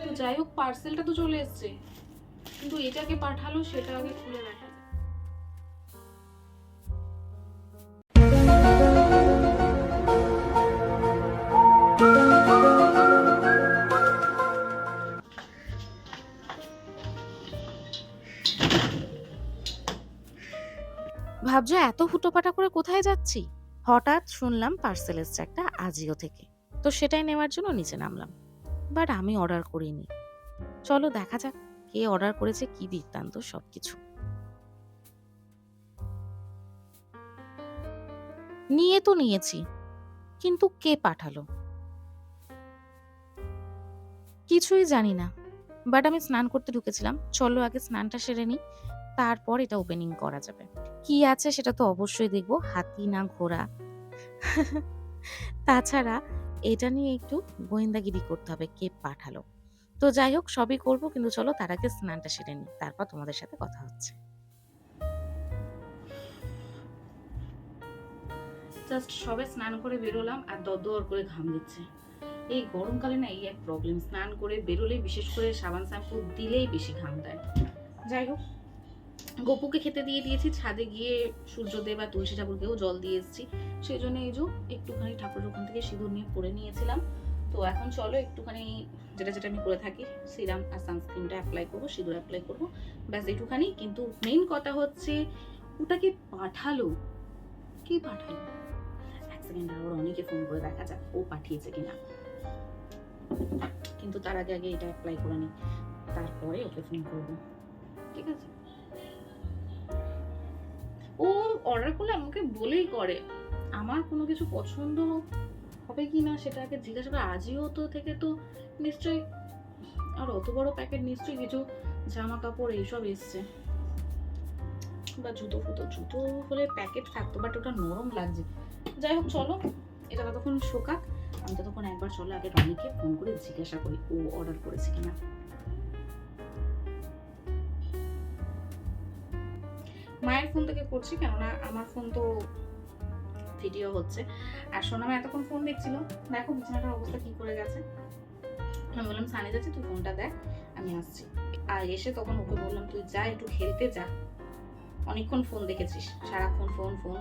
একটু যাই হোক পার্সেলটা তো চলে এসছে কিন্তু এটাকে পাঠালো, সেটা আগে খুলে দেখা Thank you. ভাবছ এত হুটোপাটা করে কোথায় যাচ্ছি? হঠাৎ শুনলাম পার্সেল এসছে একটা আজিও থেকে। তো সেটাই নেওয়ার জন্য নিচে নামলাম। বাট আমি অর্ডার করিনি। চলো দেখা যাক কে অর্ডার করেছে, কি বৃত্তান্ত সবকিছু। নিয়ে তো নিয়েছি, কিন্তু কে পাঠালো? কিছুই জানি না। বাট আমি স্নান করতে ঢুকেছিলাম। চলো আগে স্নানটা সেরে নিই। তারপর এটা ওপেনিং করা যাবে। কি আছে সেটা তো অবশ্যই দেখব হাতি না ঘোড়া। তাছাড়া এটা নিয়ে একটু গোয়েন্দাগিরি করতে হবে কে পাঠালো। তো যাই হোক সবই করব কিন্তু চলো তার আগে স্নানটা সেরে নিই তারপর তোমাদের সাথে কথা হচ্ছে। জাস্ট সবে স্নান করে বেরোলাম আর দর করে ঘাম দিচ্ছে। এই গরমকালে না এই এক প্রবলেম স্নান করে বেরোলেই বিশেষ করে সাবান শ্যাম্পু দিলেই বেশি ঘাম দেয়। যাই হোক গপুকে খেতে দিয়ে দিয়েছি, ছাদে গিয়ে সূর্যদেব আর তুলসী ঠাকুরকেও জল দিয়ে এসেছি। সেই জন্য এই যে একটুখানি ঠাকুরের ওখান থেকে সিঁদুর নিয়ে পরে নিয়েছিলাম। তো এখন চলো একটুখানি যেটা যেটা আমি করে থাকি, সিরাম আর সানস্ক্রিনটা অ্যাপ্লাই করব, সিঁদুর অ্যাপ্লাই করব। ব্যাস এইটুখানি। কিন্তু মেইন কথা হচ্ছে ওটাকে পাঠালো? কে পাঠালো? এক সেকেন্ড আর অনেকে ফোন করে দেখা যাক ও পাঠিয়েছে কিনা। কিন্তু তার আগে আগে এটা অ্যাপ্লাই করে নিই তারপরে ওকে ফোন করব। ঠিক আছে? অর্ডার করলে আমাকে বলেই করে। আমার কোনো কিছু পছন্দ হবে কি না সেটা আগে জিজ্ঞাসা করে। আজিও তো থেকে তো নিশ্চয়ই আর অত বড় প্যাকেট নিশ্চয়ই কিছু জামা কাপড় এইসব এসছে। বা জুতো ফুতো, জুতো হলে প্যাকেট থাকতো বাট ওটা নরম লাগছে। যাই হোক, চলো, এটা ততক্ষণ শোকাক। আমি ততক্ষণ একবার চলো আগে রনিকে ফোন করে জিজ্ঞাসা করি, ও অর্ডার করেছে কিনা। মায়ের ফোন থেকে করছি কেননা আমার ফোন তো ভিডিও হচ্ছে। আর সোনামা এতক্ষণ ফোন দেখছিল। দেখো বিছানাটার অবস্থা কি করে গেছে। আমি বললাম সানি যাচ্ছি তুই ফোনটা দেখ আমি আসছি। আর এসে তখন ওকে বললাম তুই যা একটু খেলতে যা। অনেকক্ষণ ফোন দেখেছিস সারাক্ষণ ফোন ফোন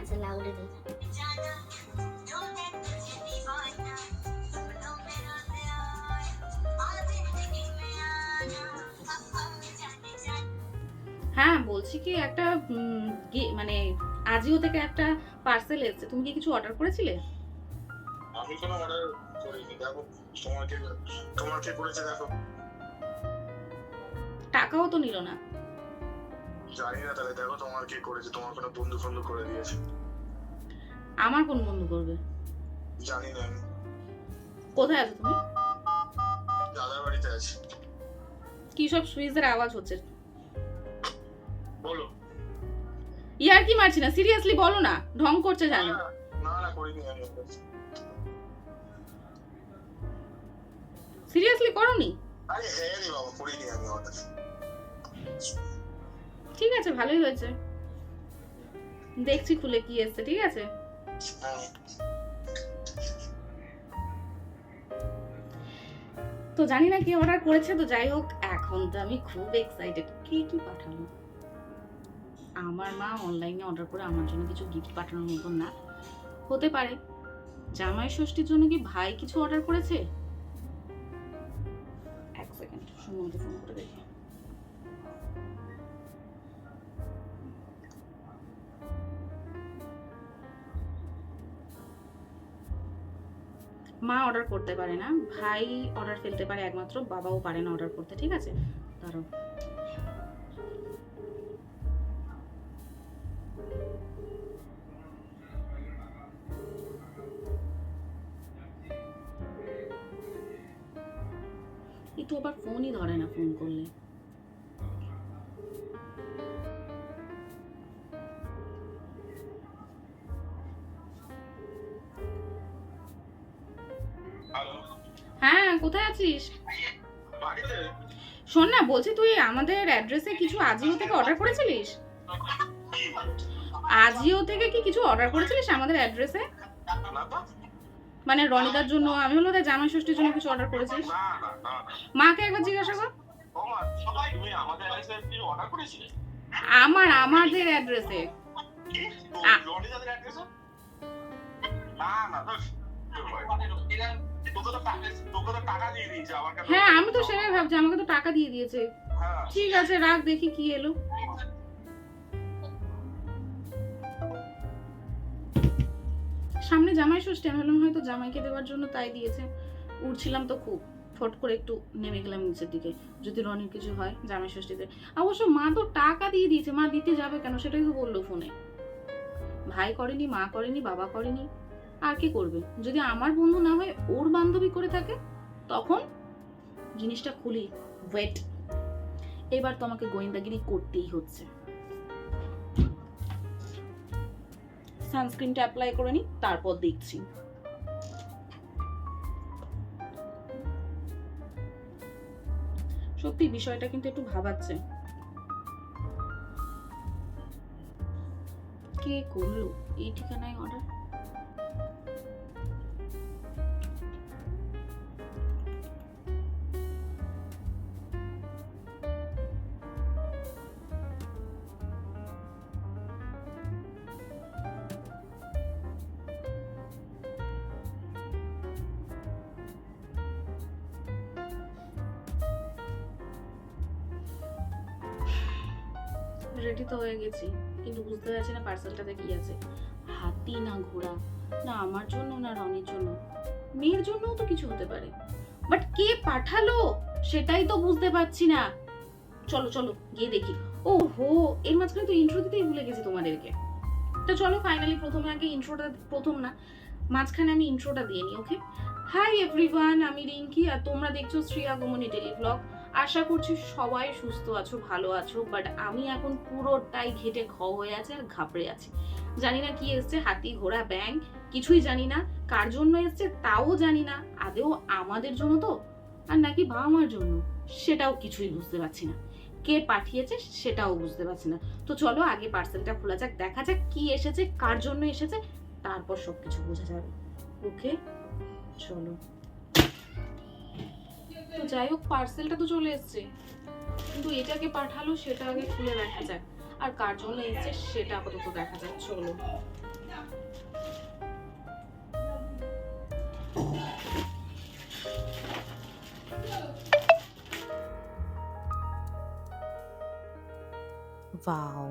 আচ্ছা লাউডে হ্যাঁ বলছি কি একটা মানে আজিও থেকে একটা পার্সেল এসেছে। তুমি কি কিছু অর্ডার করেছিলে? আমি কোনো অর্ডার করিনি। দেখো তোমাকে তোমার কে করেছে দেখো। টাকাও তো নিল না। জানি না তাহলে দেখো তোমার কে করেছে। তোমার কোনো বন্ধু ফন্ধু করে দিয়েছে। আমার কোন বন্ধু করবে? জানি না আমি। কোথায় আছো তুমি? দাদার বাড়িতে আছি। কি সব সুইচের আওয়াজ হচ্ছে? বলো। ইয়ার কি মারছি না? সিরিয়াসলি বলো না। ঢং করছে জানো। না, না করিনি আমি সিরিয়াসলি করনি? আরে হ্যাঁ রে বাবা করিনি আমি ঠিক আছে ভালোই হয়েছে। দেখছি খুলে কি এসছে ঠিক আছে? হ্যাঁ। তো জানি না কি অর্ডার করেছে তো যাই হোক এখন তো আমি খুব এক্সাইটেড কি কি পাঠালো? আমার মা অনলাইনে অর্ডার করে আমার জন্য কিছু গিফট পাঠানোর মতন না। হতে পারে। জামাই ষষ্ঠীর জন্য কি ভাই কিছু অর্ডার করেছে? এক সেকেন্ড ফোন করে দেখি। মা অর্ডার করতে পারে না। ভাই অর্ডার ফেলতে পারে একমাত্র, বাবাও পারে না অর্ডার করতে, ঠিক আছে? ধরো তো আবার ফোনই ধরে না ফোন করলে হ্যাঁ কোথায় আছিস শোন না বলছি তুই আমাদের অ্যাড্রেসে কিছু আজিও থেকে অর্ডার করেছিলিস আজিও থেকে কি কিছু অর্ডার করেছিলিস আমাদের অ্যাড্রেসে মানে রনিতার জন্য আমি হলো তাই জামাই ষষ্ঠীর জন্য কিছু অর্ডার করেছিস? না মাকে একবার জিজ্ঞাসা কর। আমার আমাদের অ্যাড্রেসে হ্যাঁ আমি তো সেটাই ভাবছি আমাকে তো টাকা দিয়ে দিয়েছে। হ্যাঁ। ঠিক আছে রাখ দেখি কি এলো। সামনে জামাই ষষ্ঠী, আমি ভাবলাম হয়তো জামাইকে দেওয়ার জন্য তাই দিয়েছে। উঠছিলাম তো খুব, ফট করে একটু নেমে গেলাম নিচের দিকে, যদি রনির কিছু হয় জামাই ষষ্ঠীতে। অবশ্য মা তো টাকা দিয়ে দিয়েছে, মা দিতে যাবে কেন সেটাই তো বলল ফোনে। ভাই করেনি, মা করেনি, বাবা করেনি, আর কি করবে? যদি আমার বন্ধু না হয়, ওর বান্ধবী করে থাকে, তখন জিনিসটা খুলি ওয়েট এবার তো আমাকে গোয়েন্দাগিরি করতেই হচ্ছে। সানস্ক্রিনটা অ্যাপ্লাই করে নিই, তারপর দেখছি। সত্যি, বিষয়টা কিন্তু একটু ভাবাচ্ছে। কে করল? এই ঠিকানায় অর্ডার রেডি তো হয়ে গেছি, কিন্তু বুঝতে পারছি না পার্সেলটাতে কি আছে। হাতি না ঘোড়া? না, আমার জন্য না রনির জন্য। মেয়ের জন্যও তো কিছু হতে পারে। বাট কে পাঠালো? সেটাই তো বুঝতে পারছি না। চলো চলো, গিয়ে দেখি। ও হো এর মাঝখানে তো ইন্ট্রো দিতেই ভুলে গেছি তোমাদেরকে। তো চলো ফাইনালি প্রথমে আগে ইন্ট্রোটা প্রথম না, মাঝখানে আমি ইন্ট্রোটা দিয়ে নিই ওকে হাই এভরিওয়ান আমি রিঙ্কি, আর তোমরা দেখছ শ্রী আগমনী ডেলি ব্লগ আশা করছি সবাই সুস্থ আছো, ভালো আছো বাট আমি এখন পুরোটাই ঘেটে ঘ হয়ে আছে আর ঘাবড়ে আছি। জানি না কি এসছে, হাতি, ঘোড়া ব্যাং কিছুই জানি না। কার জন্য এসছে তাও জানি না। আদেও আমাদের জন্য তো, আর নাকি বাবা মার জন্য? সেটাও কিছুই বুঝতে পারছি না। কে পাঠিয়েছে সেটাও বুঝতে পারছি না। তো চলো আগে পার্সেলটা খোলা যাক, দেখা যাক কি এসেছে, কার জন্য এসেছে, তারপর সবকিছু বোঝা যাবে। ওকে চলো। তো যাই হোক পার্সেলটা তো চলে এসেছে। কিন্তু এটাকে পাঠালো, সেটা আগে খুলে দেখা যাক। আর কার জন্য এসেছে, সেটা আপাতত দেখা যাক, চলো। ওয়াও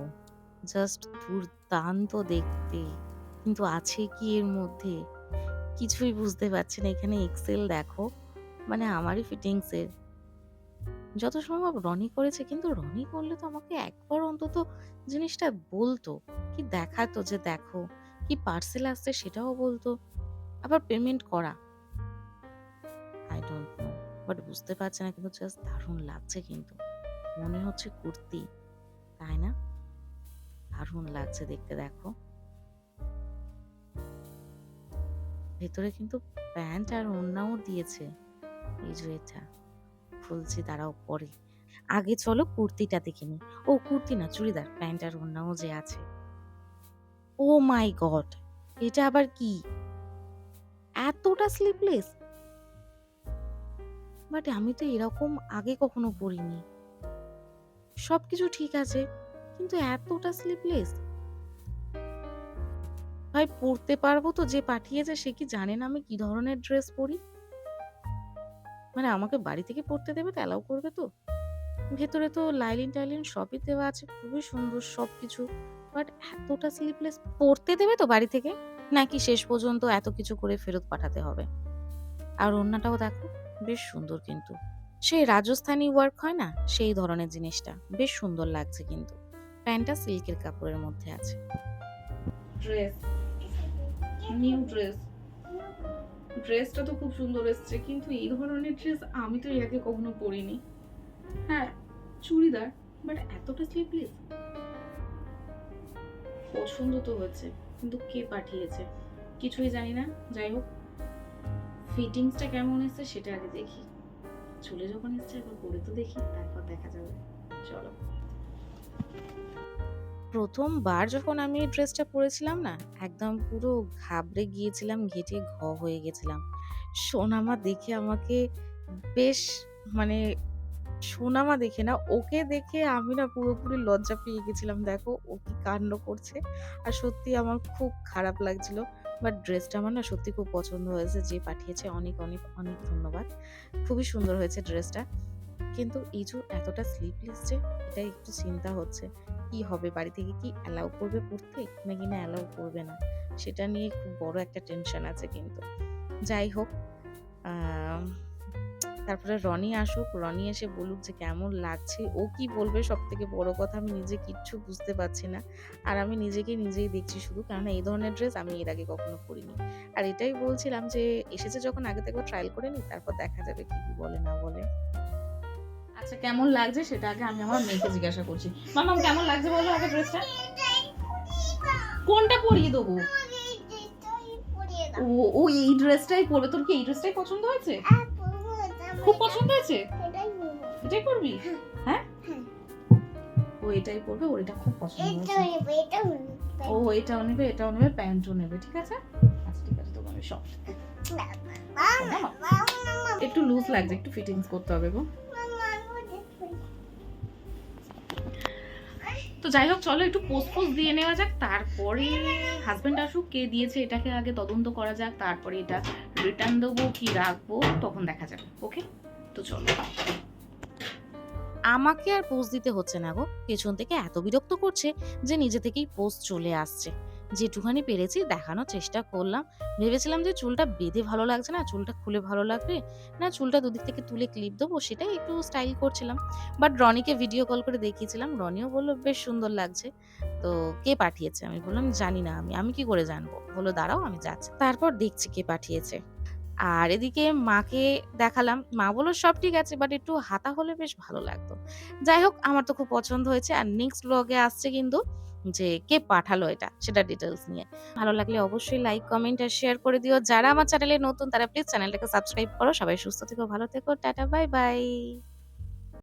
জাস্ট দুর্দান্ত দেখতে। কিন্তু আছে কি এর মধ্যে? কিছুই বুঝতে পারছি না, এখানে এক্সেল দেখো। মানে আমারই ফিটিংসের যত সম্ভব রনি করেছে, কিন্তু রনি করলে তো আমাকে একবার অন্তত জিনিসটা বলতো, কি দেখাতো যে দেখো, কি পার্সেল আসছে সেটাও বলতো। আবার পেমেন্ট করা। আই ডোন্ট নো বাট বুঝতে পারছি না, কিন্তু জাস্ট দারুণ লাগছে কিন্তু। মনে হচ্ছে কুর্তি, তাই না? দারুণ লাগছে দেখতে, দেখো। ভেতরে কিন্তু প্যান্ট আর ওড়নাও দিয়েছে। এই এটা খুলছি, দাঁড়াও পরে। আগে চলো কুর্তিটা দেখে নি ও, কুর্তি না, চুড়িদার, প্যান্ট আর ওড়নাও যে আছে। ও মাই গড, এটা আবার কি? এতটা স্লিপলেস বাট আমি তো এরকম আগে কখনো পরিনি। সবকিছু ঠিক আছে, কিন্তু এতটা স্লিপলেস ভাই, পরতে পারব তো যে পাঠিয়েছে, সে কি জানে না আমি কি ধরনের ড্রেস পরি? মানে আমাকে বাড়ি থেকে পরতে দেবে তো অ্যালাউ করবে তো। ভেতরে তো লাইলিন টাইলিন সবই দেওয়া আছে, খুবই সুন্দর সব কিছু বাট এতটা স্লিপলেস পরতে দেবে তো বাড়ি থেকে? নাকি শেষ পর্যন্ত এত কিছু করে ফেরত পাঠাতে হবে? আর অন্যটাও দেখো, বেশ সুন্দর কিন্তু। সেই রাজস্থানি ওয়ার্ক হয় না? সেই ধরনের জিনিসটা। বেশ সুন্দর লাগছে কিন্তু। প্যান্টটা সিল্কের কাপড়ের মধ্যে আছে। ড্রেস নিউ ড্রেস ড্রেসটা তো খুব সুন্দর এসছে, কিন্তু এই ধরনের ড্রেস আমি তো এর আগে কখনো পরিনি। হ্যাঁ চুড়িদার বাট এতটা স্লিপলেস পছন্দ তো হচ্ছে কিন্তু কে পাঠিয়েছে? কিছুই জানি না, যাই হোক। ফিটিংসটা কেমন এসছে সেটা আগে দেখি। চলে যখন এসছে একবার পরে তো দেখি, তারপর দেখা যাবে। চলো। প্রথমবার যখন আমি এই ড্রেসটা পরেছিলাম না, একদম পুরো ঘাবড়ে গিয়েছিলাম, ঘেটে ঘ হয়ে গেছিলাম। সোনামা দেখে আমাকে বেশ মানে সোনামা দেখে না, ওকে দেখে আমি না পুরোপুরি লজ্জা পেয়ে গেছিলাম। দেখো ও কি কাণ্ড করছে। আর সত্যি আমার খুব খারাপ লাগছিল। বাট ড্রেসটা আমার না সত্যি খুব পছন্দ হয়েছে। যে পাঠিয়েছে অনেক অনেক অনেক ধন্যবাদ। খুবই সুন্দর হয়েছে ড্রেসটা। কিন্তু যে এতটা স্লিপলেস যে এটাই একটু চিন্তা হচ্ছে। কি হবে? বাড়ি থেকে কি অ্যালাউ করবে পড়তে? নাকি না অ্যালাউ করবে না? সেটা নিয়ে খুব বড় একটা টেনশন আছে কিন্তু। যাই হোক তারপরে রনি আসুক। রনি এসে বলুক যে, কেমন লাগছে? ও কি বলবে? সব থেকে বড় কথা, আমি নিজে কিচ্ছু বুঝতে পারছি না। আর আমি নিজেকে নিজেই দেখছি শুধু। কারণ এই ধরনের ড্রেস আমি এর আগে কখনো করিনি আর এটাই বলছিলাম যে, এসেছে যখন আগে থেকে ট্রায়াল করে নি, তারপর দেখা যাবে কি কি বলে, না বলে। আচ্ছা কেমন লাগছে সেটা আগে আমি আমার মেয়েকে জিজ্ঞাসা করছি মামাম কেমন লাগছে বলো আগে ড্রেসটা কোনটা পরিয়ে দেবো ও ও এই ড্রেসটাই পরবে তোর কি এই ড্রেসটাই পছন্দ হয়েছে খুব পছন্দ হয়েছে এটাই পরবি হ্যাঁ ও এটাই পরবে ওর এটা খুব পছন্দ হয়েছে ও এটাও নেবে এটাও নেবে প্যান্টও নেবে ঠিক আছে আচ্ছা ঠিক আছে তোমার সব একটু লুজ লাগছে একটু ফিটিংস করতে হবে গো তো যাই হোক, চলো একটু পোস্ট পোস্ট দিয়ে নেওয়া যাক। তারপরে হাজবেন্ড আসুক, কে দিয়েছে এটাকে আগে তদন্ত করা যাক, তারপরে এটা রিটার্ন দেবো, কি রাখব, তখন দেখা যাবে ওকে তো চলো। আমাকে আর পোস্ট দিতে হচ্ছে না গো। পেছন থেকে এত বিরক্ত করছে যে নিজে থেকেই পোস্ট চলে আসছে। যেটুখানি পেরেছি দেখানোর চেষ্টা করলাম। ভেবেছিলাম যে চুলটা বেঁধে ভালো লাগছে না, চুলটা খুলে ভালো লাগবে। না, চুলটা দুদিক থেকে তুলে ক্লিপ দেবো সেটাই একটু স্টাইল করছিলাম। বাট রনিকে ভিডিও কল করে দেখিয়েছিলাম, রনিও বলল, বেশ সুন্দর লাগছে। তো কে পাঠিয়েছে? আমি বললাম, জানি না আমি আমি কি করে জানব? বলল, দাঁড়াও, আমি যাচ্ছি। তারপর দেখছি কে পাঠিয়েছে। আর এদিকে মাকে দেখালাম, মা বলল, সব ঠিক আছে বাট একটু হাতা হলে বেশ ভালো লাগতো। যাই হোক, আমার তো খুব পছন্দ হয়েছে। আর নেক্সট ব্লগে আসছে কিন্তু যে কে পাঠালো এটা, সেটা ডিটেলস নিয়ে। ভালো লাগলে অবশ্যই লাইক কমেন্ট আর শেয়ার করে দিও। যারা আমার চ্যানেলে নতুন, তারা প্লিজ চ্যানেলটাকে সাবস্ক্রাইব করো। সবাই সুস্থ থেকো, ভালো থেকো। Tata bye bye